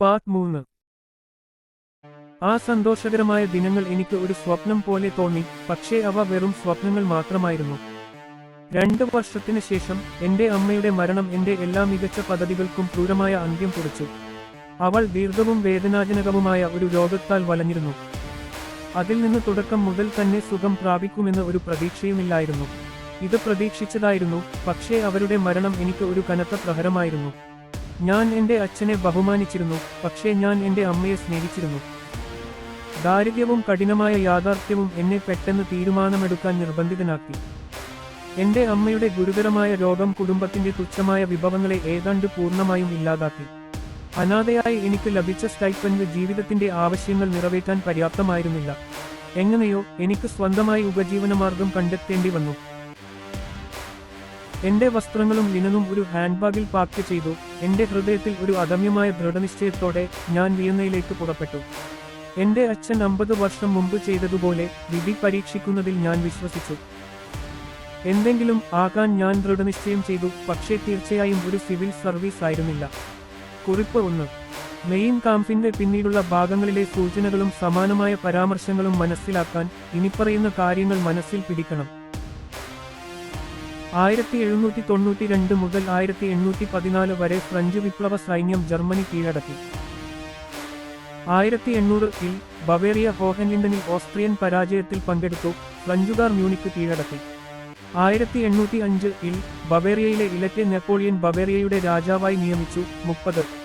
Part മൂന്ന്. ആ സന്തോഷകരമായ ദിനങ്ങൾ എനിക്ക് ഒരു സ്വപ്നം പോലെ തോന്നി പക്ഷേ അവ വെറും സ്വപ്നങ്ങൾ മാത്രമായിരുന്നു. രണ്ട് വർഷത്തിന് ശേഷം എന്റെ അമ്മയുടെ മരണം എന്റെ എല്ലാ മികച്ച പദ്ധതികൾക്കും ക്രൂരമായ അന്ത്യം കുറിച്ചു. അവൾ ദീർഘവും വേദനാജനകവുമായ ഒരു രോഗത്താൽ വലഞ്ഞിരുന്നു. അതിൽ നിന്ന് തുടക്കം മുതൽ തന്നെ സുഖം പ്രാപിക്കുമെന്ന് ഒരു പ്രതീക്ഷയുമില്ലായിരുന്നു. ഇത് പ്രതീക്ഷിച്ചതായിരുന്നു പക്ഷേ അവരുടെ മരണം എനിക്ക് ഒരു കനത്ത പ്രഹരമായിരുന്നു. ഞാൻ എന്റെ അച്ഛനെ ബഹുമാനിച്ചിരുന്നു പക്ഷേ ഞാൻ എന്റെ അമ്മയെ സ്നേഹിച്ചിരുന്നു. ദാരിദ്ര്യവും കഠിനമായ യാഥാർത്ഥ്യവും എന്നെ പെട്ടെന്ന് തീരുമാനമെടുക്കാൻ നിർബന്ധിതനാക്കി. എന്റെ അമ്മയുടെ ഗുരുതരമായ രോഗം കുടുംബത്തിന്റെ തുച്ഛമായ വിഭവങ്ങളെ ഏതാണ്ട് പൂർണമായും ഇല്ലാതാക്കി. അനാഥയായി എനിക്ക് ലഭിച്ച സ്റ്റൈപ്പൻഡ് ജീവിതത്തിന്റെ ആവശ്യങ്ങൾ നിറവേറ്റാൻ പര്യാപ്തമായിരുന്നില്ല. എങ്ങനെയോ എനിക്ക് സ്വന്തമായി ഉപജീവനമാർഗം കണ്ടെത്തേണ്ടി വന്നു. എന്റെ വസ്ത്രങ്ങളും ലിനനും ഒരു ഹാൻഡ് ബാഗിൽ പാക്ക് ചെയ്തു. എന്റെ ഹൃദയത്തിൽ ഒരു അദമ്യമായ ദൃഢനിശ്ചയത്തോടെ ഞാൻ വിയന്നയിലേക്ക് പുറപ്പെട്ടു. എന്റെ അച്ഛൻ അമ്പത് വർഷം മുമ്പ് ചെയ്തതുപോലെ വിധി പരീക്ഷിക്കുന്നതിൽ ഞാൻ വിശ്വസിച്ചു. എന്തെങ്കിലും ആകാൻ ഞാൻ ദൃഢനിശ്ചയം ചെയ്തു പക്ഷേ തീർച്ചയായും ഒരു സിവിൽ സർവീസ് ആയിരുന്നില്ല. കുറിപ്പ് ഒന്ന്. മെയിൻ കാമ്പിന്റെ പിന്നീടുള്ള ഭാഗങ്ങളിലെ സൂചനകളും സമാനമായ പരാമർശങ്ങളും മനസ്സിലാക്കാൻ ഇനിപ്പറയുന്ന കാര്യങ്ങൾ മനസ്സിൽ പിടിക്കണം. ആയിരത്തി എഴുന്നൂറ്റി തൊണ്ണൂറ്റി രണ്ട് മുതൽ ആയിരത്തി എണ്ണൂറ്റി പതിനാല് വരെ ഫ്രഞ്ച് വിപ്ലവ സൈന്യം ജർമ്മനി കീഴടക്കി. ആയിരത്തി എണ്ണൂറിൽ ബവേറിയ ഹോഹൻലിൻഡനിൽ ഓസ്ട്രിയൻ പരാജയത്തിൽ പങ്കെടുത്തു ഫ്രഞ്ചുകാർ മ്യൂണിക്ക് കീഴടക്കി. ആയിരത്തി എണ്ണൂറ്റി അഞ്ചിൽ ബവേറിയയിലെ ഇലറ്റെ നെപ്പോളിയൻ ബവേറിയയുടെ രാജാവായി നിയമിച്ചു മുപ്പത്.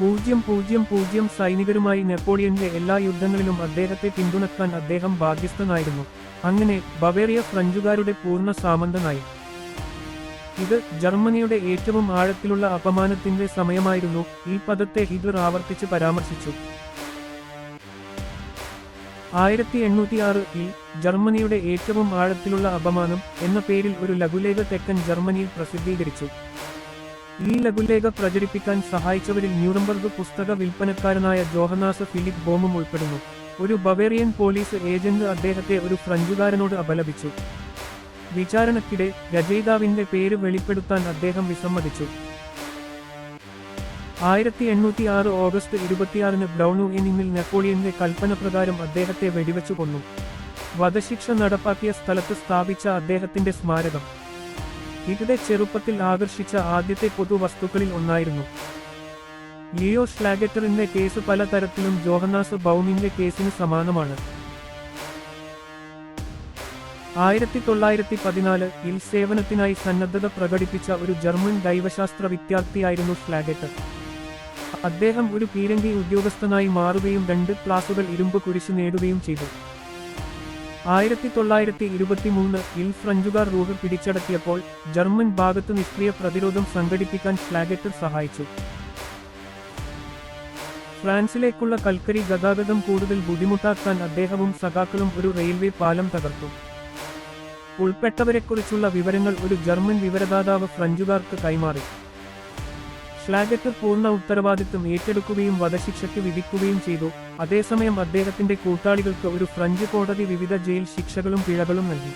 പൂജ്യം പൂജ്യം പൂജ്യം സൈനികരുമായി നെപ്പോളിയന്റെ എല്ലാ യുദ്ധങ്ങളിലും അദ്ദേഹത്തെ പിന്തുണക്കാൻ അദ്ദേഹം ബാധ്യസ്ഥനായിരുന്നു. അങ്ങനെ ബവേറിയ ഫ്രഞ്ചുകാരുടെ പൂർണ സാമന്തനായി. ഇത് ജർമ്മനിയുടെ ഏറ്റവും ആഴത്തിലുള്ള അപമാനത്തിന്റെ സമയമായിരുന്നു. ഈ പദത്തെ ഹിറ്റ്ലർ ആവർത്തിച്ച് പരാമർശിച്ചു. ആയിരത്തി എണ്ണൂറ്റിയാറ് ഇൽ ജർമ്മനിയുടെ ഏറ്റവും ആഴത്തിലുള്ള അപമാനം എന്ന പേരിൽ ഒരു ലഘുലേഖ തെക്കൻ ജർമ്മനിയിൽ പ്രസിദ്ധീകരിച്ചു. ഈ ലഘുലേഖ പ്രചരിപ്പിക്കാൻ സഹായിച്ചവരിൽ ന്യൂറംബർഗ് പുസ്തക വിൽപ്പനക്കാരനായ ജോഹനാസ് ഫിലിപ്പ് ബോമും ഉൾപ്പെടുന്നു. ഒരു ബവേറിയൻ പോലീസ് ഏജന്റ് അദ്ദേഹത്തെ ഒരു ഫ്രഞ്ചുകാരനോട് അപലപിച്ചു. വിചാരണക്കിടെ രചയിതാവിന്റെ പേര് വെളിപ്പെടുത്താൻ അദ്ദേഹം വിസമ്മതിച്ചു. ആയിരത്തി എണ്ണൂറ്റി ആറ് ഓഗസ്റ്റ് ഇരുപത്തിയാറിന് ബ്രൗണു എന്നിൽ നെപ്പോളിയന്റെ കൽപ്പന പ്രകാരം അദ്ദേഹത്തെ വെടിവെച്ചു കൊന്നു. വധശിക്ഷ നടപ്പാക്കിയ സ്ഥലത്ത് സ്ഥാപിച്ച അദ്ദേഹത്തിന്റെ സ്മാരകം. ഇവിടെ ചെറുപ്പത്തിൽ ആകർഷിച്ച ആദ്യത്തെ പൊതുവസ്തുക്കളിൽ ഒന്നായിരുന്നു. ലിയോ സ്ലാഗറ്ററിന്റെ കേസ് പലതരത്തിലും ജോഹനാസ് ബൗമിന്റെ കേസിന് സമാനമാണ്. ആയിരത്തി തൊള്ളായിരത്തി പതിനാല് ഇൽ സേവനത്തിനായി സന്നദ്ധത പ്രകടിപ്പിച്ച ഒരു ജർമ്മൻ ദൈവശാസ്ത്ര വിദ്യാർത്ഥിയായിരുന്നു സ്ലാഗറ്റർ. അദ്ദേഹം ഒരു പീരങ്കി ഉദ്യോഗസ്ഥനായി മാറുകയും രണ്ട് ക്ലാസുകൾ ഇരുമ്പ് കുരിശ് നേടുകയും ചെയ്തു. ആയിരത്തി തൊള്ളായിരത്തി ഇരുപത്തിമൂന്ന് ഇൽ ഫ്രഞ്ചുകാർ റൂഹ് പിടിച്ചടക്കിയപ്പോൾ ജർമ്മൻ ഭാഗത്ത് നിഷ്ക്രിയ പ്രതിരോധം സംഘടിപ്പിക്കാൻ ഫ്ലാഗറ്റർ സഹായിച്ചു. ഫ്രാൻസിലേക്കുള്ള കൽക്കരി ഗതാഗതം കൂടുതൽ ബുദ്ധിമുട്ടാക്കാൻ അദ്ദേഹവും സഖാക്കളും ഒരു റെയിൽവേ പാലം തകർത്തു. ഉൾപ്പെട്ടവരെക്കുറിച്ചുള്ള വിവരങ്ങൾ ഒരു ജർമ്മൻ വിവരദാതാവ് ഫ്രഞ്ചുകാർക്ക് കൈമാറി. ഫ്ലാഗറ്റർ പൂർണ ഉത്തരവാദിത്വം ഏറ്റെടുക്കുകയും വധശിക്ഷയ്ക്ക് വിധിക്കുകയും ചെയ്തു. അതേസമയം അദ്ദേഹത്തിന്റെ കൂട്ടാളികൾക്ക് ഒരു ഫ്രഞ്ച് കോടതി വിവിധ ജയിൽ ശിക്ഷകളും പിഴകളും നൽകി.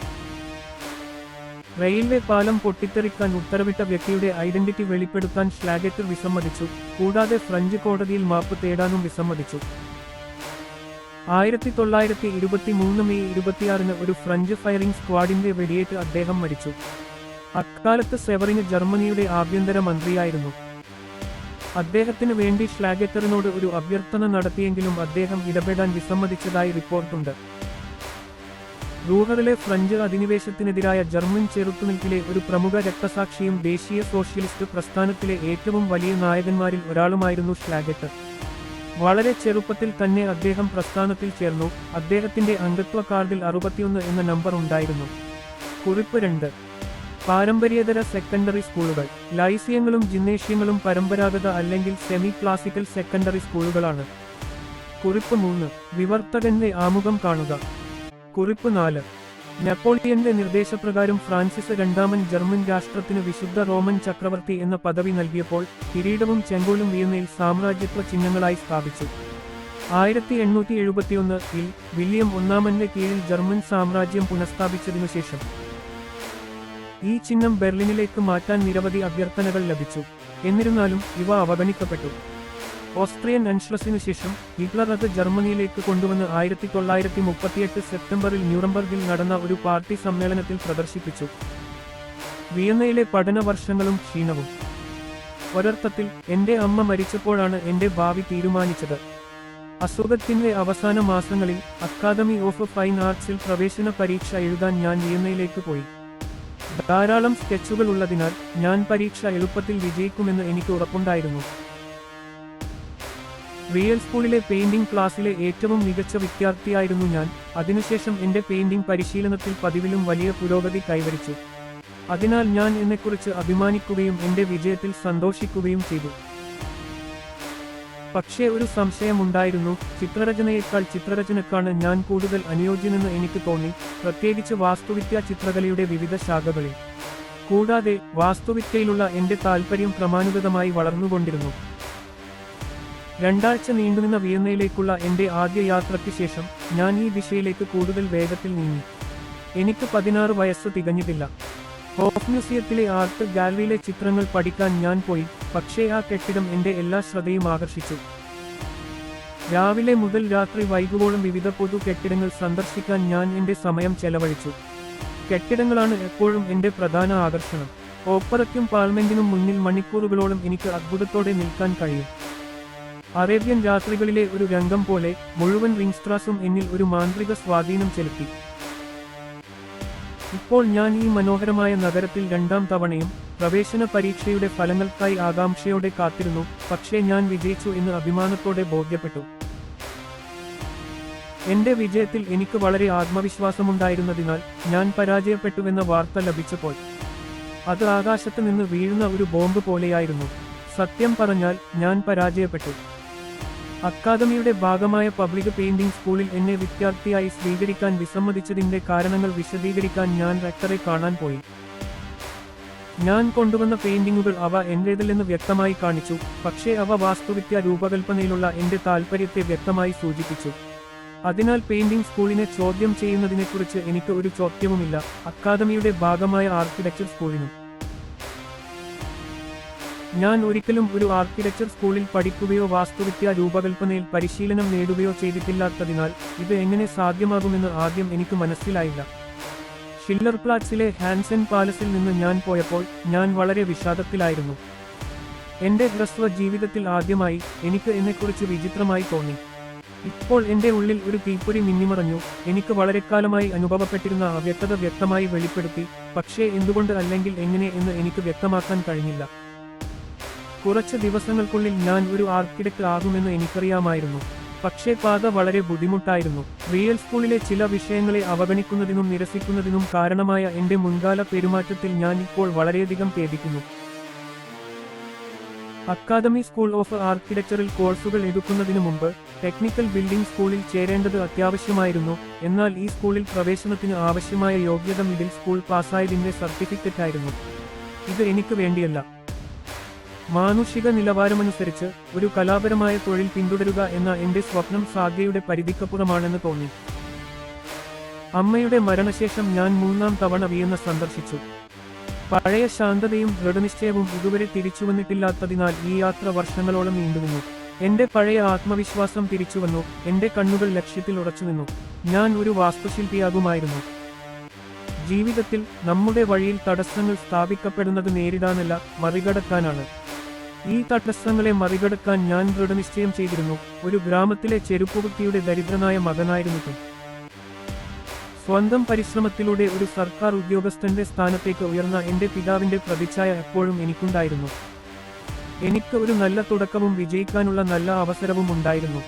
റെയിൽവേ പാലം പൊട്ടിത്തെറിക്കാൻ ഉത്തരവിട്ട വ്യക്തിയുടെ ഐഡന്റിറ്റി വെളിപ്പെടുത്താൻ ഷ്ലാഗറ്റർ വിസമ്മതിച്ചു. കൂടാതെ ഫ്രഞ്ച് കോടതിയിൽ മാപ്പ് തേടാനും വിസമ്മതിച്ചു. ആയിരത്തി തൊള്ളായിരത്തി ഇരുപത്തി മൂന്ന് മെയ് ഇരുപത്തിയാറിന് ഒരു ഫ്രഞ്ച് ഫയറിംഗ് സ്ക്വാഡിന്റെ വെടിയേറ്റ് അദ്ദേഹം മരിച്ചു. അക്കാലത്ത് സെവറിന് ജർമ്മനിയുടെ ആഭ്യന്തര മന്ത്രിയായിരുന്നു അദ്ദേഹത്തിന് വേണ്ടി ഷ്ലാഗറ്ററിനോട് ഒരു അഭ്യർത്ഥന നടത്തിയെങ്കിലും അദ്ദേഹം ഇടപെടാൻ വിസമ്മതിച്ചതായി റിപ്പോർട്ടുണ്ട്. റൂഹറിലെ ഫ്രഞ്ച് അധിനിവേശത്തിനെതിരായ ജർമ്മൻ ചെറുത്തുനിൽപ്പിലെ ഒരു പ്രമുഖ രക്തസാക്ഷിയും ദേശീയ സോഷ്യലിസ്റ്റ് പ്രസ്ഥാനത്തിലെ ഏറ്റവും വലിയ നായകന്മാരിൽ ഒരാളുമായിരുന്നു ഷ്ലാഗറ്റർ വളരെ ചെറുപ്പത്തിൽ തന്നെ അദ്ദേഹം പ്രസ്ഥാനത്തിൽ ചേർന്നു. അദ്ദേഹത്തിന്റെ അംഗത്വ കാർഡിൽ അറുപത്തിയൊന്ന് എന്ന നമ്പർ ഉണ്ടായിരുന്നു. കുറിപ്പ് രണ്ട്. പാരമ്പര്യേതര സെക്കൻഡറി സ്കൂളുകൾ ലൈസിയങ്ങളും ജിംനേഷ്യങ്ങളും പരമ്പരാഗത അല്ലെങ്കിൽ സെമി ക്ലാസിക്കൽ സെക്കൻഡറി സ്കൂളുകളാണ് കുറിപ്പ് മൂന്ന് വിവർത്തകന്റെ ആമുഖം കാണുക. കുറിപ്പ് നാല് നെപ്പോളിയന്റെ നിർദ്ദേശപ്രകാരം ഫ്രാൻസിസ് രണ്ടാമൻ ജർമ്മൻ രാഷ്ട്രത്തിന് വിശുദ്ധ റോമൻ ചക്രവർത്തി എന്ന പദവി നൽകിയപ്പോൾ കിരീടവും ചെങ്കോലും വിയന്നയിൽ സാമ്രാജ്യത്വ ചിഹ്നങ്ങളായി സ്ഥാപിച്ചു. ആയിരത്തി എണ്ണൂറ്റി എഴുപത്തിയൊന്ന് ഇൽ വില്യം ഒന്നാമന്റെ കീഴിൽ ജർമ്മൻ സാമ്രാജ്യം പുനഃസ്ഥാപിച്ചതിനു ശേഷം ഈ ചിഹ്നം ബെർലിനിലേക്ക് മാറ്റാൻ നിരവധി അഭ്യർത്ഥനകൾ ലഭിച്ചു. എന്നിരുന്നാലും ഇവ അവഗണിക്കപ്പെട്ടു. ഓസ്ട്രിയൻ അൻഷ്ലസിനു ശേഷം ഹിറ്റ്ലർ അത് ജർമ്മനിയിലേക്ക് കൊണ്ടുവന്ന് ആയിരത്തി തൊള്ളായിരത്തി മുപ്പത്തിയെട്ട് സെപ്റ്റംബറിൽ ന്യൂറംബർഗിൽ നടന്ന ഒരു പാർട്ടി സമ്മേളനത്തിൽ പ്രദർശിപ്പിച്ചു. വിയന്നയിലെ പഠന വർഷങ്ങളും ക്ഷീണവും. ഒരർത്ഥത്തിൽ എന്റെ അമ്മ മരിച്ചപ്പോഴാണ് എന്റെ ഭാവി തീരുമാനിച്ചത്. അസുഖത്തിന്റെ അവസാന മാസങ്ങളിൽ അക്കാദമി ഓഫ് ഫൈൻ ആർട്സിൽ പ്രവേശന പരീക്ഷ എഴുതാൻ ഞാൻ വിയന്നയിലേക്ക് പോയി. ധാരാളം സ്കെച്ചുകൾ ഉള്ളതിനാൽ ഞാൻ പരീക്ഷ എളുപ്പത്തിൽ വിജയിക്കുമെന്ന് എനിക്ക് ഉറപ്പുണ്ടായിരുന്നു. റിയൽ സ്കൂളിലെ പെയിന്റിംഗ് ക്ലാസ്സിലെ ഏറ്റവും മികച്ച വിദ്യാർത്ഥിയായിരുന്നു ഞാൻ. അതിനുശേഷം എന്റെ പെയിന്റിംഗ് പരിശീലനത്തിൽ പതിവിലും വലിയ പുരോഗതി കൈവരിച്ചു. അതിനാൽ ഞാൻ എന്നെക്കുറിച്ച് അഭിമാനിക്കുകയും എന്റെ വിജയത്തിൽ സന്തോഷിക്കുകയും ചെയ്തു. പക്ഷേ ഒരു സംശയമുണ്ടായിരുന്നു. ചിത്രരചനയേക്കാൾ ചിത്രരചനക്കാണ് ഞാൻ കൂടുതൽ അനുയോജ്യനെന്ന് എനിക്ക് തോന്നി. പ്രത്യേകിച്ച് വാസ്തുവിദ്യ ചിത്രകലയുടെ വിവിധ ശാഖകളിൽ. കൂടാതെ വാസ്തുവിദ്യയിലുള്ള എന്റെ താൽപ്പര്യം ക്രമാനുഗതമായി വളർന്നുകൊണ്ടിരുന്നു. രണ്ടാഴ്ച നീണ്ടുനിന്ന വിയന്നയിലേക്കുള്ള എന്റെ ആദ്യ യാത്രയ്ക്ക് ശേഷം ഞാൻ ഈ ദിശയിലേക്ക് കൂടുതൽ വേഗത്തിൽ നീങ്ങി. എനിക്ക് പതിനാറ് വയസ്സ് തികഞ്ഞിട്ടില്ല. ഹോഫ് മ്യൂസിയത്തിലെ ആർട്ട് ഗാലറിയിലെ ചിത്രങ്ങൾ പഠിക്കാൻ ഞാൻ പോയി. പക്ഷേ ആ കെട്ടിടം എന്റെ എല്ലാ ശ്രദ്ധയും ആകർഷിച്ചു. രാവിലെ മുതൽ രാത്രി വൈകുവോളം വിവിധ പൊതു കെട്ടിടങ്ങൾ സന്ദർശിക്കാൻ ഞാൻ എന്റെ സമയം ചെലവഴിച്ചു. കെട്ടിടങ്ങളാണ് എപ്പോഴും എന്റെ പ്രധാന ആകർഷണം. ഓപ്പറയ്ക്കും പാർലമെന്റിനും മുന്നിൽ മണിക്കൂറുകളോളം എനിക്ക് അത്ഭുതത്തോടെ നിൽക്കാൻ കഴിയും. അറേബ്യൻ രാത്രികളിലെ ഒരു രംഗം പോലെ മുഴുവൻ റിങ്സ്ട്രാസും എന്നിൽ ഒരു മാന്ത്രിക സ്വാധീനം ചെലുത്തി. ഇപ്പോൾ ഞാൻ ഈ മനോഹരമായ നഗരത്തിൽ രണ്ടാം തവണയും പ്രവേശന പരീക്ഷയുടെ ഫലങ്ങൾക്കായി ആകാംക്ഷയോടെ കാത്തിരുന്നു പക്ഷേ ഞാൻ വിജയിച്ചു എന്ന് അഭിമാനത്തോടെ ബോധ്യപ്പെട്ടു. എന്റെ വിജയത്തിൽ എനിക്ക് വളരെ ആത്മവിശ്വാസമുണ്ടായിരുന്നതിനാൽ ഞാൻ പരാജയപ്പെട്ടുവെന്ന വാർത്ത ലഭിച്ചപ്പോൾ അത് ആകാശത്ത് നിന്ന് വീഴുന്ന ഒരു ബോംബ് പോലെയായിരുന്നു. സത്യം പറഞ്ഞാൽ ഞാൻ പരാജയപ്പെട്ടു. അക്കാദമിയുടെ ഭാഗമായ പബ്ലിക് പെയിന്റിംഗ് സ്കൂളിൽ എന്നെ വിദ്യാർത്ഥിയായി സ്വീകരിക്കാൻ വിസമ്മതിച്ചതിന്റെ കാരണങ്ങൾ വിശദീകരിക്കാൻ ഞാൻ റെക്ടറെ കാണാൻ പോയി. ഞാൻ കൊണ്ടുവന്ന പെയിന്റിങ്ങുകൾ അവ എന്റേതല്ലെന്ന് വ്യക്തമായി കാണിച്ചു പക്ഷേ അവ വാസ്തുവിദ്യ രൂപകൽപ്പനയിലുള്ള എന്റെ താൽപ്പര്യത്തെ വ്യക്തമായി സൂചിപ്പിച്ചു. അതിനാൽ പെയിന്റിംഗ് സ്കൂളിനെ ചോദ്യം ചെയ്യുന്നതിനെക്കുറിച്ച് എനിക്ക് ഒരു ചോദ്യവുമില്ല അക്കാദമിയുടെ ഭാഗമായ ആർക്കിടെക്ചർ സ്കൂളിനും. ഞാൻ ഒരിക്കലും ഒരു ആർക്കിടെക്ചർ സ്കൂളിൽ പഠിക്കുകയോ വാസ്തുവിദ്യ രൂപകൽപ്പനയിൽ പരിശീലനം നേടുകയോ ചെയ്തിട്ടില്ലാത്തതിനാൽ ഇത് എങ്ങനെ സാധ്യമാകുമെന്ന് ആദ്യം എനിക്ക് മനസ്സിലായില്ല. ഷില്ലർ പ്ലാറ്റ്സിലെ ഹാൻസൻ പാലസിൽ നിന്ന് ഞാൻ പോയപ്പോൾ ഞാൻ വളരെ വിഷാദത്തിലായിരുന്നു. എന്റെ ഹ്രസ്വ ജീവിതത്തിൽ ആദ്യമായി എനിക്ക് എന്നെക്കുറിച്ച് വിചിത്രമായി തോന്നി. ഇപ്പോൾ എന്റെ ഉള്ളിൽ ഒരു തീപ്പൊരി മിന്നിമറഞ്ഞു എനിക്ക് വളരെക്കാലമായി അനുഭവപ്പെട്ടിരുന്ന അവ്യക്തത വ്യക്തമായി വെളിപ്പെടുത്തി പക്ഷേ എന്തുകൊണ്ട് അല്ലെങ്കിൽ എങ്ങനെ എന്ന് എനിക്ക് വ്യക്തമാക്കാൻ കഴിഞ്ഞില്ല. കുറച്ച് ദിവസങ്ങൾക്കുള്ളിൽ ഞാൻ ഒരു ആർക്കിടെക്ട് ആകുമെന്ന് എനിക്കറിയാമായിരുന്നു. പക്ഷേ പാത വളരെ ബുദ്ധിമുട്ടായിരുന്നു. റിയൽ സ്കൂളിലെ ചില വിഷയങ്ങളെ അവഗണിക്കുന്നതിനും നിരസിക്കുന്നതിനും കാരണമായ എന്റെ മുൻകാല പെരുമാറ്റത്തിൽ ഞാൻ ഇപ്പോൾ വളരെയധികം ഖേദിക്കുന്നു. അക്കാദമി സ്കൂൾ ഓഫ് ആർക്കിടെക്ചറിൽ കോഴ്സുകൾ എടുക്കുന്നതിനു മുമ്പ് ടെക്നിക്കൽ ബിൽഡിംഗ് സ്കൂളിൽ ചേരേണ്ടത് അത്യാവശ്യമായിരുന്നു. എന്നാൽ ഈ സ്കൂളിൽ പ്രവേശനത്തിന് ആവശ്യമായ യോഗ്യത മിഡിൽ സ്കൂൾ പാസ്സായതിന്റെ സർട്ടിഫിക്കറ്റ് ആയിരുന്നു ഇത് എനിക്ക് വേണ്ടിയല്ല. മാനുഷിക നിലവാരമനുസരിച്ച് ഒരു കലാപരമായ തൊഴിൽ പിന്തുടരുക എന്ന എന്റെ സ്വപ്നം സാധ്യയുടെ പരിധിക്കപ്പുറമാണെന്ന് തോന്നി. അമ്മയുടെ മരണശേഷം ഞാൻ മൂന്നാം തവണ വിയന്ന സന്ദർശിച്ചു. പഴയ ശാന്തതയും ദൃഢനിശ്ചയവും ഇതുവരെ തിരിച്ചുവന്നിട്ടില്ലാത്തതിനാൽ ഈ യാത്ര വർഷങ്ങളോളം നീണ്ടുവന്നു എന്റെ പഴയ ആത്മവിശ്വാസം തിരിച്ചുവന്നു എന്റെ കണ്ണുകൾ ലക്ഷ്യത്തിൽ ഉറച്ചുനിന്നു. ഞാൻ ഒരു വാസ്തുശില്പിയാകുമായിരുന്നു. ജീവിതത്തിൽ നമ്മുടെ വഴിയിൽ തടസ്സങ്ങൾ സ്ഥാപിക്കപ്പെടുന്നത് നേരിടാനല്ല മറികടക്കാനാണ്. ഈ തടസ്സങ്ങളെ മറികടക്കാൻ ഞാൻ ദൃഢനിശ്ചയം ചെയ്തിരുന്നു. ഒരു ഗ്രാമത്തിലെ ചെരുപ്പുകുത്തിയുടെ ദരിദ്രനായ മകനായിരുന്നു സ്വന്തം പരിശ്രമത്തിലൂടെ ഒരു സർക്കാർ ഉദ്യോഗസ്ഥന്റെ സ്ഥാനത്തേക്ക് ഉയർന്ന എന്റെ പിതാവിന്റെ പ്രതിച്ഛായ എപ്പോഴും എനിക്കുണ്ടായിരുന്നു. എനിക്ക് ഒരു നല്ല തുടക്കവും വിജയിക്കാനുള്ള നല്ല അവസരവും ഉണ്ടായിരുന്നു.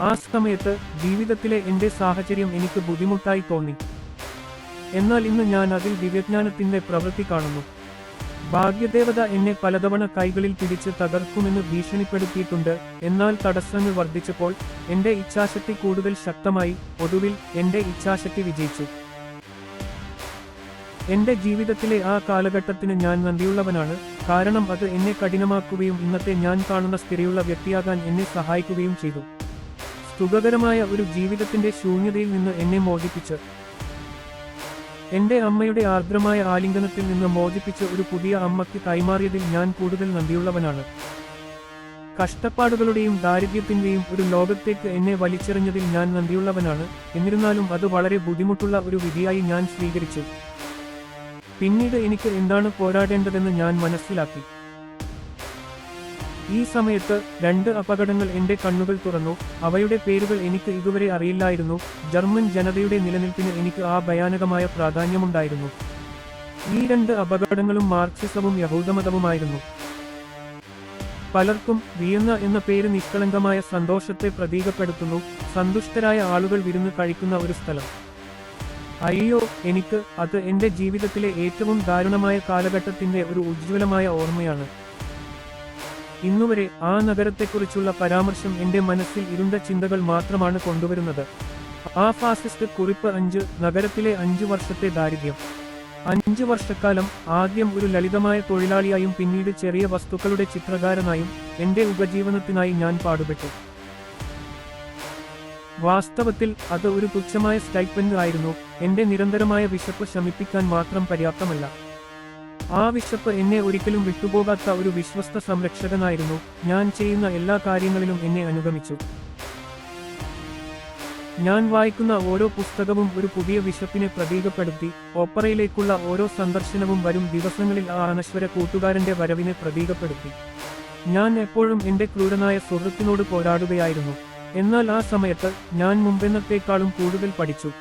ആ സമയത്ത് ജീവിതത്തിലെ എന്റെ സാഹചര്യം എനിക്ക് ബുദ്ധിമുട്ടായി തോന്നി. എന്നാൽ ഇന്ന് ഞാൻ അതിൽ ദിവ്യജ്ഞാനത്തിന്റെ പ്രവൃത്തി കാണുന്നു. ഭാഗ്യദേവത എന്നെ പലതവണ കൈകളിൽ പിടിച്ച് തകർക്കുമെന്ന് ഭീഷണിപ്പെടുത്തിയിട്ടുണ്ട്. എന്നാൽ തടസ്സങ്ങൾ വർദ്ധിച്ചപ്പോൾ എന്റെ ഇച്ഛാശക്തി കൂടുതൽ ശക്തമായി ഒടുവിൽ എന്റെ ഇച്ഛാശക്തി വിജയിച്ചു. എന്റെ ജീവിതത്തിലെ ആ കാലഘട്ടത്തിന് ഞാൻ നന്ദിയുള്ളവനാണ്. കാരണം അത് എന്നെ കഠിനമാക്കുകയും ഇന്നത്തെ ഞാൻ കാണുന്ന സ്ഥിരയുള്ള വ്യക്തിയാകാൻ എന്നെ സഹായിക്കുകയും ചെയ്തു. സുഖകരമായ ഒരു ജീവിതത്തിന്റെ ശൂന്യതയിൽ നിന്ന് എന്നെ മോചിപ്പിച്ച് എന്റെ അമ്മയുടെ ആർദ്രമായ ആലിംഗനത്തിൽ നിന്ന് മോചിപ്പിച്ച ഒരു പുതിയ അമ്മയ്ക്ക് കൈമാറിയതിൽ ഞാൻ കൂടുതൽ നന്ദിയുള്ളവനാണ്. കഷ്ടപ്പാടുകളുടെയും ദാരിദ്ര്യത്തിന്റെയും ഒരു ലോകത്തേക്ക് എന്നെ വലിച്ചെറിഞ്ഞതിൽ ഞാൻ നന്ദിയുള്ളവനാണ്. എന്നിരുന്നാലും അത് വളരെ ബുദ്ധിമുട്ടുള്ള ഒരു വിധിയായി ഞാൻ സ്വീകരിച്ചു. പിന്നീട് എനിക്ക് എന്താണ് പോരാടേണ്ടതെന്ന് ഞാൻ മനസ്സിലാക്കി. ഈ സമയത്ത് രണ്ട് അപകടങ്ങൾ എന്റെ കണ്ണുകൾ തുറന്നു. അവയുടെ പേരുകൾ എനിക്ക് ഇതുവരെ അറിയില്ലായിരുന്നു. ജർമ്മൻ ജനതയുടെ നിലനിൽപ്പിന് എനിക്ക് ആ ഭയാനകമായ പ്രാധാന്യമുണ്ടായിരുന്നു. ഈ രണ്ട് അപകടങ്ങളും മാർക്സിസവും യഹൂദമതവുമായിരുന്നു. പലർക്കും വിയന്ന എന്ന പേര് നിഷ്കളങ്കമായ സന്തോഷത്തെ പ്രതീകപ്പെടുത്തുന്നു. സന്തുഷ്ടരായ ആളുകൾ വിരുന്ന് കഴിക്കുന്ന ഒരു സ്ഥലം. അയ്യോ എനിക്ക് അത് എന്റെ ജീവിതത്തിലെ ഏറ്റവും ദാരുണമായ കാലഘട്ടത്തിന്റെ ഒരു ഉജ്ജ്വലമായ ഓർമ്മയാണ്. ഇന്നുവരെ ആ നഗരത്തെക്കുറിച്ചുള്ള പരാമർശം എന്റെ മനസ്സിൽ ഇരുണ്ട ചിന്തകൾ മാത്രമാണ് കൊണ്ടുവരുന്നത്. ആ ഫാസിസ്റ്റ് കുറിപ്പ് അഞ്ച് നഗരത്തിലെ അഞ്ചു വർഷത്തെ ദാരിദ്ര്യം. അഞ്ചു വർഷക്കാലം ആദ്യം ഒരു ലളിതമായ തൊഴിലാളിയായും പിന്നീട് ചെറിയ വസ്തുക്കളുടെ ചിത്രകാരനായും എന്റെ ഉപജീവനത്തിനായി ഞാൻ പാടുപെട്ടു. വാസ്തവത്തിൽ അത് ഒരു തുച്ഛമായ സ്റ്റൈപ്പൻഡ് ആയിരുന്നു. എന്റെ നിരന്തരമായ വിശപ്പ് ശമിപ്പിക്കാൻ മാത്രം പര്യാപ്തമല്ല. ആ വിശപ്പ് എന്നെ ഒരിക്കലും വിട്ടുപോകാത്ത ഒരു വിശ്വസ്ത സംരക്ഷകനായിരുന്നു. ഞാൻ ചെയ്യുന്ന എല്ലാ കാര്യങ്ങളിലും എന്നെ അനുഗമിച്ചു. ഞാൻ വായിക്കുന്ന ഓരോ പുസ്തകവും ഒരു പുതിയ വിശപ്പിനെ പ്രതീകപ്പെടുത്തി. ഓപ്പറയിലേക്കുള്ള ഓരോ സന്ദർശനവും വരും ദിവസങ്ങളിൽ ആ അനശ്വര കൂട്ടുകാരന്റെ വരവിനെ പ്രതീകപ്പെടുത്തി. ഞാൻ എപ്പോഴും എന്റെ ക്രൂരനായ സുഹൃത്തിനോട് പോരാടുകയായിരുന്നു. എന്നാൽ ആ സമയത്ത് ഞാൻ മുമ്പെന്നത്തേക്കാളും കൂടുതൽ പഠിച്ചു.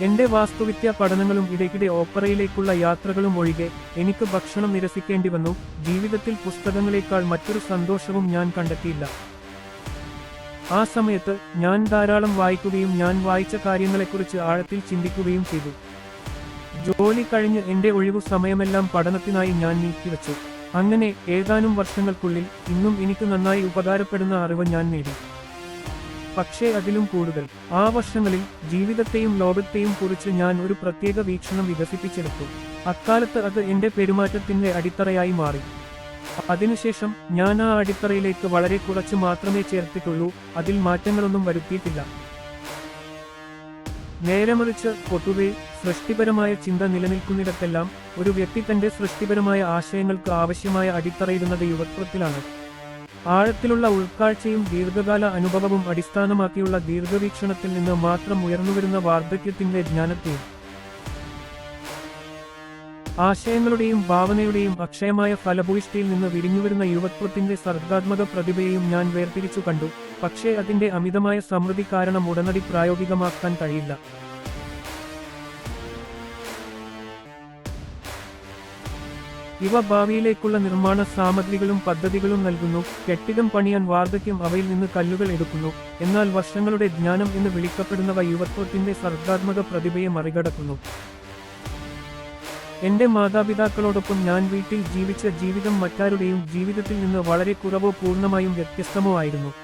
എന്റെ വാസ്തുവിദ്യ പഠനങ്ങളും ഇടയ്ക്കിടെ ഓപ്പറയിലേക്കുള്ള യാത്രകളും ഒഴികെ എനിക്ക് ഭക്ഷണം നിരസിക്കേണ്ടി വന്നു. ജീവിതത്തിൽ പുസ്തകങ്ങളേക്കാൾ മറ്റൊരു സന്തോഷവും ഞാൻ കണ്ടെത്തിയില്ല. ആ സമയത്ത് ഞാൻ ധാരാളം വായിക്കുകയും ഞാൻ വായിച്ച കാര്യങ്ങളെക്കുറിച്ച് ആഴത്തിൽ ചിന്തിക്കുകയും ചെയ്തു. ജോലി കഴിഞ്ഞ് എന്റെ ഒഴിവു സമയമെല്ലാം പഠനത്തിനായി ഞാൻ നീക്കിവെച്ചു. അങ്ങനെ ഏതാനും വർഷങ്ങൾക്കുള്ളിൽ ഇന്നും എനിക്ക് നന്നായി ഉപകാരപ്പെടുന്ന അറിവ് ഞാൻ നേടി. പക്ഷേ അതിലും കൂടുതൽ. ആ വർഷങ്ങളിൽ ജീവിതത്തെയും ലോകത്തെയും കുറിച്ച് ഞാൻ ഒരു പ്രത്യേക വീക്ഷണം വികസിപ്പിച്ചെടുത്തു. അക്കാലത്ത് അത് എന്റെ പെരുമാറ്റത്തിന്റെ അടിത്തറയായി മാറി. അതിനുശേഷം ഞാൻ ആ അടിത്തറയിലേക്ക് വളരെ കുറച്ച് മാത്രമേ ചേർത്തിട്ടുള്ളൂ. അതിൽ മാറ്റങ്ങളൊന്നും വരുത്തിയിട്ടില്ല. നേരെമറിച്ച് പൊതുവെ സൃഷ്ടിപരമായ ചിന്ത നിലനിൽക്കുന്നിടത്തെല്ലാം ഒരു വ്യക്തി തന്റെ സൃഷ്ടിപരമായ ആശയങ്ങൾക്ക് ആവശ്യമായ അടിത്തറയിടുന്നത് യുവത്വത്തിലാണ്. ആഴത്തിലുള്ള ഉൾക്കാഴ്ചയും ദീർഘകാല അനുഭവവും അടിസ്ഥാനമാക്കിയുള്ള ദീർഘവീക്ഷണത്തിൽ നിന്ന് മാത്രം ഉയർന്നുവരുന്ന വാർദ്ധക്യത്തിന്റെ ജ്ഞാനത്തെ ആശയങ്ങളുടെയും ഭാവനയുടെയും അക്ഷയമായ ഫലഭൂയിഷ്ഠയിൽ നിന്ന് വിരിഞ്ഞുവരുന്ന യുവത്വത്തിന്റെ സർഗാത്മക പ്രതിഭയെയും ഞാൻ വേർതിരിച്ചു കണ്ടു. പക്ഷേ അതിന്റെ അമിതമായ സമൃദ്ധി കാരണം ഉടനടി പ്രായോഗികമാക്കാൻ കഴിയില്ല. ഇവ ഭാവിയിലേക്കുള്ള നിർമ്മാണ സാമഗ്രികളും പദ്ധതികളും നൽകുന്നു. കെട്ടിടം പണിയാൻ വാർദ്ധക്യം അവയിൽ നിന്ന് കല്ലുകൾ എടുക്കുന്നു. എന്നാൽ വർഷങ്ങളുടെ ജ്ഞാനം എന്ന് വിളിക്കപ്പെടുന്നവ യുവത്വത്തിന്റെ സർഗാത്മക പ്രതിഭയെ മറികടക്കുന്നു. എന്റെ മാതാപിതാക്കളോടൊപ്പം ഞാൻ വീട്ടിൽ ജീവിച്ച ജീവിതം മറ്റാരുടെയും ജീവിതത്തിൽ നിന്ന് വളരെ കുറവോ പൂർണമായും വ്യത്യസ്തമോ ആയിരുന്നു.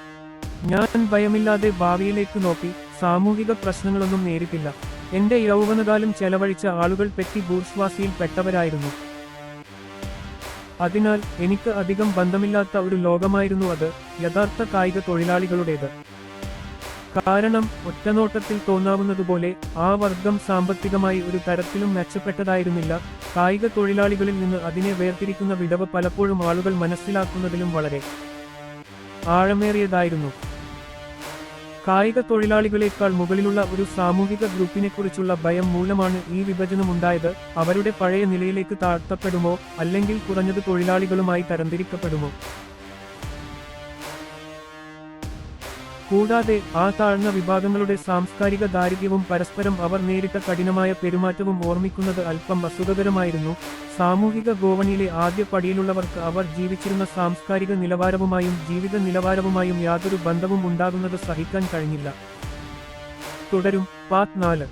ഞാൻ ഭയമില്ലാതെ ഭാവിയിലേക്ക് നോക്കി. സാമൂഹിക പ്രശ്നങ്ങളൊന്നും നേരിട്ടില്ല. എന്റെ യൗവനകാലം ചെലവഴിച്ച ആളുകൾ പെറ്റി ബൂർഷ്വാസിയിൽ പെട്ടവരായിരുന്നു അതിനാൽ എനിക്ക് അധികം ബന്ധമില്ലാത്ത ഒരു ലോകമായിരുന്നു അത് യഥാർത്ഥ കായിക തൊഴിലാളികളുടേത്. കാരണം ഒറ്റനോട്ടത്തിൽ തോന്നാവുന്നതുപോലെ ആ വർഗം സാമ്പത്തികമായി ഒരു തരത്തിലും മെച്ചപ്പെട്ടതായിരുന്നില്ല. കായിക തൊഴിലാളികളിൽ നിന്ന് അതിനെ വേർതിരിക്കുന്ന വിടവ് പലപ്പോഴും ആളുകൾ മനസ്സിലാക്കുന്നതിലും വളരെ ആഴമേറിയതായിരുന്നു. കായിക തൊഴിലാളികളെക്കാൾ മുകളിലുള്ള ഒരു സാമൂഹിക ഗ്രൂപ്പിനെക്കുറിച്ചുള്ള ഭയം മൂലമാണ് ഈ വിഭജനമുണ്ടായത്. അവരുടെ പഴയ നിലയിലേക്ക് താഴ്ത്തപ്പെടുമോ? അല്ലെങ്കിൽ കുറഞ്ഞത് തൊഴിലാളികളുമായി തരംതിരിക്കപ്പെടുമോ? കൂടാതെ ആ താഴ്ന്ന വിഭാഗങ്ങളുടെ സാംസ്കാരിക ദാരിദ്ര്യവും പരസ്പരം അവർ നേരിട്ട കഠിനമായ പെരുമാറ്റവും ഓർമ്മിക്കുന്നത് അല്പം അസുഖകരമായിരുന്നു. സാമൂഹിക ഗോവണിയിലെ ആദ്യ പടിയിലുള്ളവർക്ക് അവർ ജീവിച്ചിരുന്ന സാംസ്കാരിക നിലവാരവുമായും ജീവിത നിലവാരവുമായും യാതൊരു ബന്ധവും ഉണ്ടാകുന്നത് സഹിക്കാൻ കഴിഞ്ഞില്ല. തുടരും. പാർട്ട് നാല്.